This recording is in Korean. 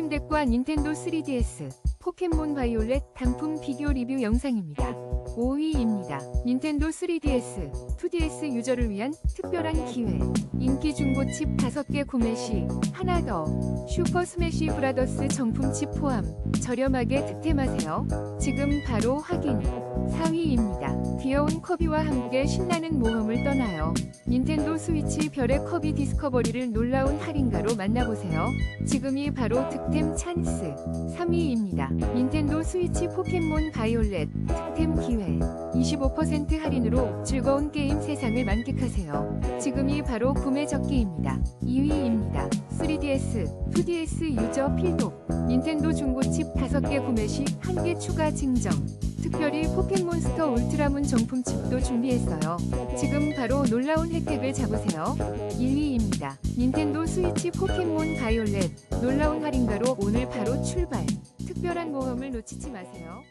스팀덱과 닌텐도 3DS, 포켓몬 바이올렛 단품 비교 리뷰 영상입니다. 5위입니다. 닌텐도 3DS, 2DS 유저를 위한 특별한 기회. 인기 중고칩 5개 구매 시 하나 더 슈퍼 스매시 브라더스 정품칩 포함 저렴하게 득템하세요. 지금 바로 확인. 4위 귀여운 커비와 함께 신나는 모험을 떠나요. 닌텐도 스위치 별의 커비 디스커버리를 놀라운 할인가로 만나보세요. 지금이 바로 득템 찬스. 3위입니다. 닌텐도 스위치 포켓몬 바이올렛 득템 기회. 25% 할인으로 즐거운 게임 세상을 만끽하세요. 지금이 바로 구매 적기입니다. 2위입니다. 3DS, 2DS 유저 필독. 닌텐도 중고칩 5개 구매 시 1개 추가 증정. 특별히 포켓몬스터 울트라문 정품 칩도 준비했어요. 지금 바로 놀라운 혜택을 잡으세요. 1위입니다. 닌텐도 스위치 포켓몬 바이올렛 놀라운 할인가로 오늘 바로 출발. 특별한 모험을 놓치지 마세요.